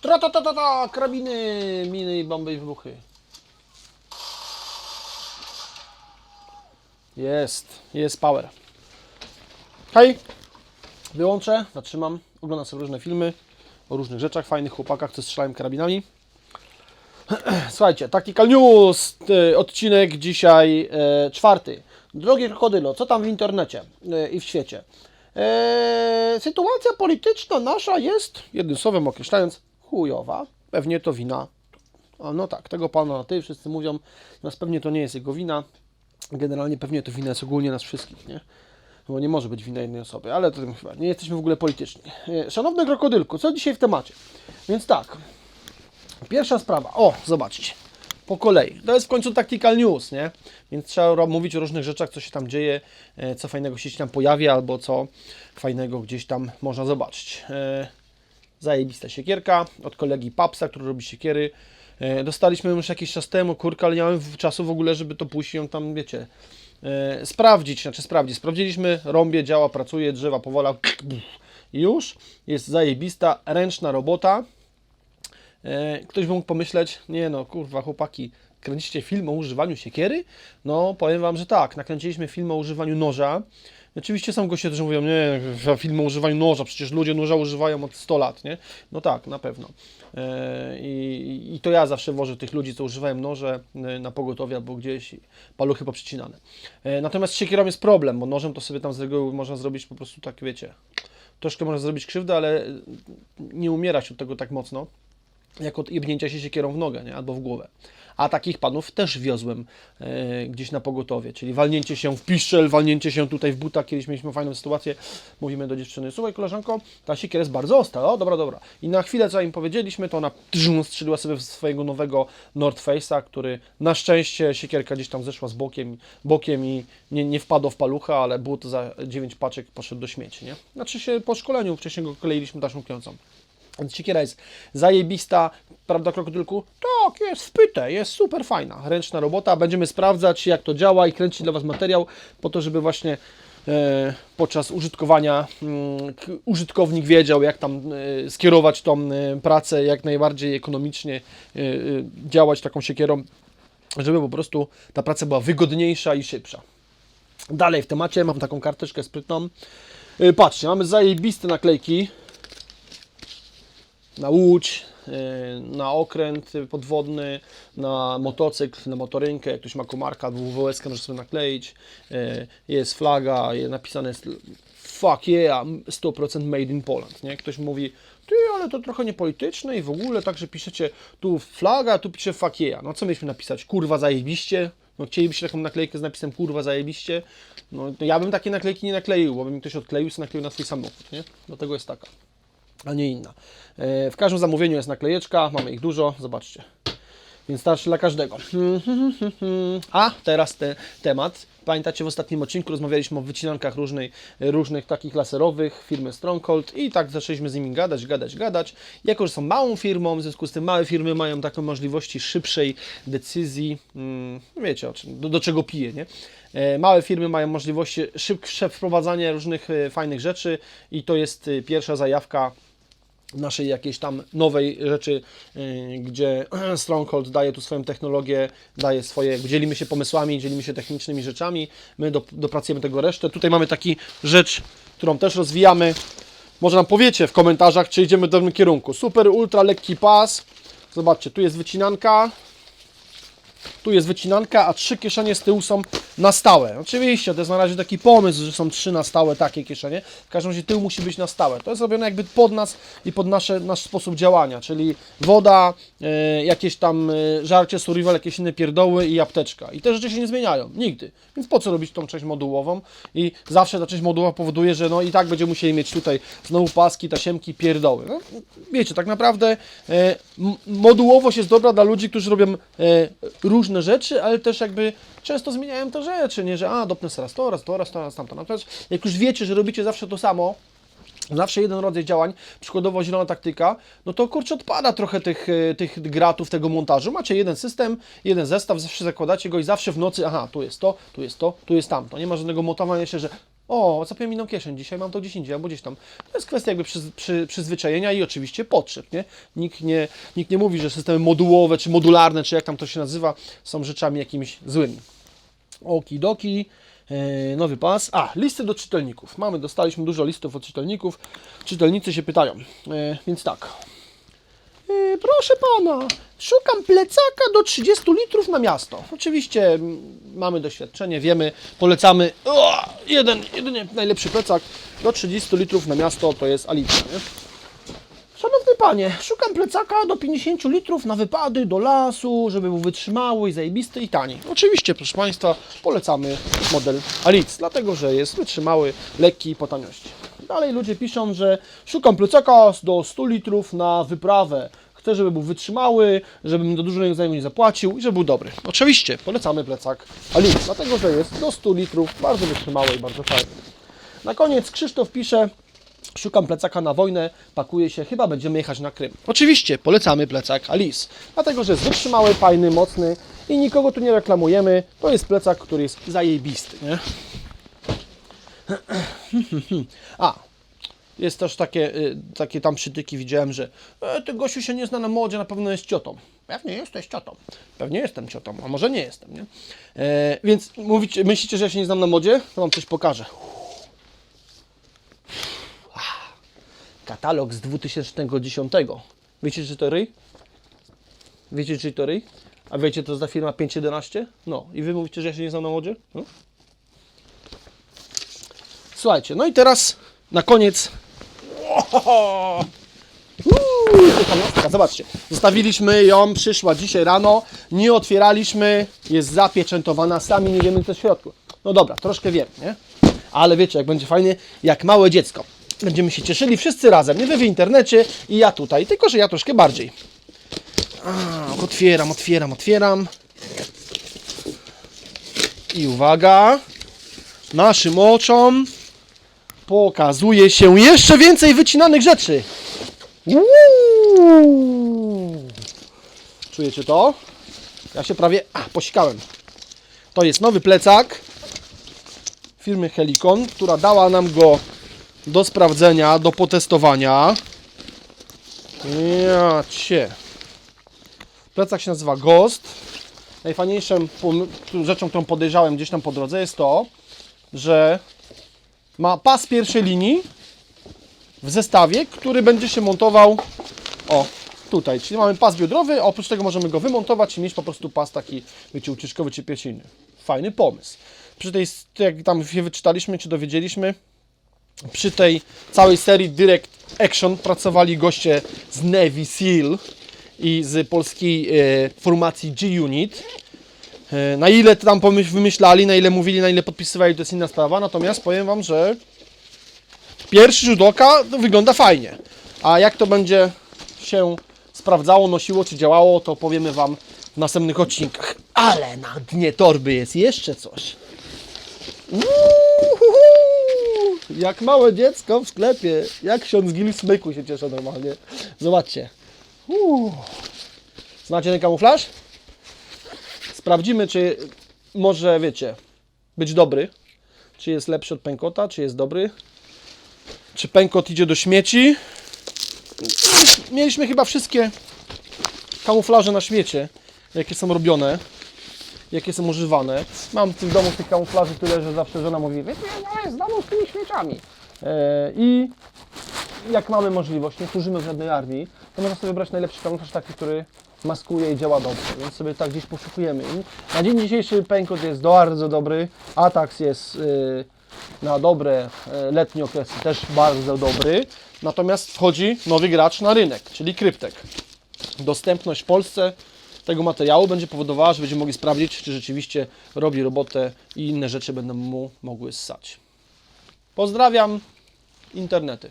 Tra ta ta ta ta, karabiny, miny i bomby i wybuchy. Jest, jest power. Hej, wyłączę, zatrzymam, oglądam sobie różne filmy o różnych rzeczach, fajnych chłopakach, co strzelają karabinami. Słuchajcie, Tactical News, y, odcinek dzisiaj e, czwarty. Drogie krokodylo, co tam w internecie e, i w świecie? E, sytuacja polityczna nasza jest, jednym słowem określając, chujowa. Pewnie to wina. A no tak, tego pana na ty wszyscy mówią, nas pewnie to nie jest jego wina. Generalnie pewnie to wina jest ogólnie nas wszystkich, nie? Bo nie może być wina jednej osoby, ale to chyba nie jesteśmy w ogóle polityczni. E, Szanowny krokodylku, co dzisiaj w temacie? Więc tak, Pierwsza sprawa. O, zobaczcie. Po kolei. To jest w końcu Tactical News, nie? Więc trzeba mówić o różnych rzeczach, co się tam dzieje, e, co fajnego się tam pojawia, albo co fajnego gdzieś tam można zobaczyć. E, Zajebista siekierka od kolegi Papsa, który robi siekiery. E, Dostaliśmy już jakiś czas temu, kurka, ale nie mamy czasu w ogóle, żeby to pójść i ją tam, wiecie, sprawdzić, znaczy sprawdzić. Sprawdziliśmy, rąbie, działa, pracuje, drzewa powola, i już. Jest zajebista, ręczna robota. E, Ktoś by mógł pomyśleć, nie no, kurwa, chłopaki, kręcicie film o używaniu siekiery? No, powiem Wam, że tak, nakręciliśmy film o używaniu noża. Oczywiście są goście, którzy mówią, nie, film o używaniu noża, przecież ludzie noża używają od 100 lat, nie? No tak, na pewno. E, I, I to ja zawsze wożę tych ludzi, co używają noże na pogotowie albo gdzieś, paluchy poprzecinane. E, Natomiast z siekierą jest problem, bo nożem to sobie tam z reguły można zrobić po prostu tak, wiecie, troszkę można zrobić krzywdę, ale nie umierać od tego tak mocno jak od jebnięcia się siekierą w nogę, nie? albo w głowę. A takich panów też wiozłem e, gdzieś na pogotowie, czyli walnięcie się w piszczel, walnięcie się tutaj w buta. Kiedyś mieliśmy fajną sytuację, mówimy do dziewczyny, słuchaj koleżanko, ta siekiera jest bardzo ostra, o dobra, dobra. I na chwilę, co im powiedzieliśmy, to ona tżum, strzeliła sobie w swojego nowego North Face'a, który na szczęście siekierka gdzieś tam zeszła z bokiem, bokiem i nie, nie wpadło w palucha, ale to za 9 paczek, poszedł do śmieci, nie? Znaczy się po szkoleniu, wcześniej go kleiliśmy taśmą klejącą. Siekiera jest zajebista, prawda, krokodylku? Tak, jest wpyte, jest super fajna, ręczna robota. Będziemy sprawdzać, jak to działa i kręcić dla Was materiał, po to, żeby właśnie e, podczas użytkowania k- użytkownik wiedział, jak tam e, skierować tą e, pracę jak najbardziej ekonomicznie, e, e, działać taką siekierą, żeby po prostu ta praca była wygodniejsza i szybsza. Dalej w temacie mam taką karteczkę sprytną. E, Patrzcie, mamy zajebiste naklejki na łódź, y, na okręt podwodny, na motocykl, na motorynkę, jak ktoś ma komarka, WWS może sobie nakleić, y, jest flaga, jest napisane jest fuck yeah, 100% made in Poland, nie? Ktoś mówi, ty, ale to trochę niepolityczne i w ogóle, także piszecie tu flaga, tu pisze fuck yeah. No co mieliśmy napisać? Kurwa zajebiście? No chcielibyście taką naklejkę z napisem kurwa zajebiście? No ja bym takie naklejki nie nakleił, bo by mi ktoś odkleił i nakleił na swój samochód, nie? Do tego jest taka a nie inna. E, W każdym zamówieniu jest naklejeczka, mamy ich dużo, zobaczcie. Więc starszy dla każdego. A teraz ten temat. Pamiętacie, w ostatnim odcinku rozmawialiśmy o wycinankach różnej, różnych takich laserowych firmy Stronghold i tak zaczęliśmy z nimi gadać, gadać, gadać. Jako, że są małą firmą, w związku z tym małe firmy mają taką możliwości szybszej decyzji, mm, wiecie, o czym, do, do czego piję, nie? E, Małe firmy mają możliwości szybsze wprowadzania różnych e, fajnych rzeczy i to jest pierwsza zajawka naszej jakiejś tam nowej rzeczy, yy, gdzie Stronghold daje tu swoją technologię, daje swoje, dzielimy się pomysłami, dzielimy się technicznymi rzeczami, my do, dopracujemy tego resztę. Tutaj mamy taki rzecz, którą też rozwijamy. Może nam powiecie w komentarzach, czy idziemy w dobrym kierunku. Super, ultra lekki pas. Zobaczcie, tu jest wycinanka, tu jest wycinanka, a trzy kieszenie z tyłu są na stałe. Oczywiście, to jest na razie taki pomysł, że są trzy na stałe takie kieszenie. W każdym razie tył musi być na stałe. To jest robione jakby pod nas i pod nasze, nasz sposób działania, czyli woda, e, jakieś tam e, żarcie, survival, jakieś inne pierdoły i apteczka. I te rzeczy się nie zmieniają, nigdy. Więc po co robić tą część modułową? I zawsze ta część modułowa powoduje, że no i tak będziemy musieli mieć tutaj znowu paski, tasiemki, pierdoły. No, wiecie, tak naprawdę e, modułowość jest dobra dla ludzi, którzy robią e, różne rzeczy, ale też jakby często zmieniają te rzeczy, nie, że a, dopnę raz to, raz to, raz to, raz tamto. Natomiast jak już wiecie, że robicie zawsze to samo, zawsze jeden rodzaj działań, przykładowo zielona taktyka, no to kurczę odpada trochę tych, e, tych gratów, tego montażu. Macie jeden system, jeden zestaw, zawsze zakładacie go i zawsze w nocy, aha, tu jest to, tu jest to, tu jest tamto. Nie ma żadnego motowania się, że O, zapiąłem inną kieszeń dzisiaj, mam to gdzieś indziej, albo gdzieś tam. To jest kwestia jakby przyz, przy, przyzwyczajenia i oczywiście potrzeb, nie? Nikt nie, nikt nie mówi, że systemy modułowe, czy modularne, czy jak tam to się nazywa, są rzeczami jakimiś złymi. Okidoki, e, nowy pas. A, listy do czytelników. Mamy, dostaliśmy dużo listów od czytelników. Czytelnicy się pytają, e, więc tak. Proszę pana, szukam plecaka do 30 litrów na miasto. Oczywiście mm, mamy doświadczenie, wiemy, polecamy. O, jeden, jedynie najlepszy plecak do 30 litrów na miasto to jest Alicja. Nie? Szanowny panie, szukam plecaka do 50 litrów na wypady, do lasu, żeby był wytrzymały zajebisty i tani. Oczywiście, proszę państwa, polecamy model Alic, dlatego że jest wytrzymały, lekki i po taniości. Dalej ludzie piszą, że szukam plecaka do 100 litrów na wyprawę. Chcę, żeby był wytrzymały, żebym do dużego zajmu nie zapłacił i żeby był dobry. Oczywiście, polecamy plecak Alic, dlatego że jest do 100 litrów, bardzo wytrzymały i bardzo fajny. Na koniec Krzysztof pisze, Szukam plecaka na wojnę, pakuję się, chyba będziemy jechać na Krym. Oczywiście polecamy plecak Alice, dlatego że jest wytrzymały, fajny, mocny i nikogo tu nie reklamujemy. To jest plecak, który jest zajebisty, nie? A, jest też takie, y, takie tam przytyki, widziałem, że e, ty gościu się nie zna na modzie, na pewno jest ciotą. Pewnie jesteś ciotą. Pewnie jestem ciotą, a może nie jestem, nie? E, więc mówicie, myślicie, że ja się nie znam na modzie? To wam coś pokażę. Katalog z 2010. Wiecie, czy to ryj? Wiecie, czy to ryj? A wiecie, to za firma 511? No, i wy mówicie, że ja się nie znam na modzie? No. Słuchajcie, no i teraz na koniec. Uuu, taka miastka, Zobaczcie, zostawiliśmy ją, przyszła dzisiaj rano, nie otwieraliśmy, jest zapieczętowana, sami nie wiemy co w środku. No dobra, troszkę wiem, nie? Ale wiecie, jak będzie fajnie, jak małe dziecko. Będziemy się cieszyli wszyscy razem, nie wy w internecie i ja tutaj, tylko że ja troszkę bardziej. A, otwieram, otwieram, otwieram. I uwaga, naszym oczom pokazuje się jeszcze więcej wycinanych rzeczy. Uuu. Czujecie to? Ja się prawie a, posikałem. To jest nowy plecak firmy Helikon, która dała nam go do sprawdzenia, do potestowania. Ja. Plecak się nazywa Ghost. Najfajniejszą rzeczą, którą podejrzałem gdzieś tam po drodze jest to, że ma pas pierwszej linii w zestawie, który będzie się montował o tutaj, czyli mamy pas biodrowy, oprócz tego możemy go wymontować i mieć po prostu pas taki, wiecie, ucieczkowy czy piersienny. Fajny pomysł. Przy tej, jak tam się wyczytaliśmy, czy dowiedzieliśmy, przy tej całej serii Direct Action pracowali goście z Navy SEAL i z polskiej e, formacji G-Unit. E, na ile tam wymyślali, na ile mówili, na ile podpisywali, to jest inna sprawa, natomiast powiem Wam, że pierwszy rzut oka wygląda fajnie. A jak to będzie się sprawdzało, nosiło czy działało, to powiemy Wam w następnych odcinkach. Ale na dnie torby jest jeszcze coś. Uhuhu! Jak małe dziecko w sklepie. Jak ksiądz Gil smyku się cieszę normalnie. Zobaczcie. Znacie ten kamuflaż? Sprawdzimy, czy może, wiecie, być dobry. Czy jest lepszy od pękota, czy jest dobry. Czy pękot idzie do śmieci. Mieliśmy chyba wszystkie kamuflaże na świecie, jakie są robione jakie są używane. Mam w tym domu tych kamuflaży tyle, że zawsze żona mówi, wiecie, ja jest domu z tymi śmieciami. E, I jak mamy możliwość, nie służymy w żadnej armii, to można sobie wybrać najlepszy kamuflaż taki, który maskuje i działa dobrze, więc sobie tak gdzieś poszukujemy. Na dzień dzisiejszy pękot jest bardzo dobry, Atax jest y, na dobre y, letnie okresy też bardzo dobry, natomiast wchodzi nowy gracz na rynek, czyli Kryptek. Dostępność w Polsce tego materiału będzie powodowała, że będziemy mogli sprawdzić, czy rzeczywiście robi robotę i inne rzeczy będą mu mogły ssać. Pozdrawiam internety.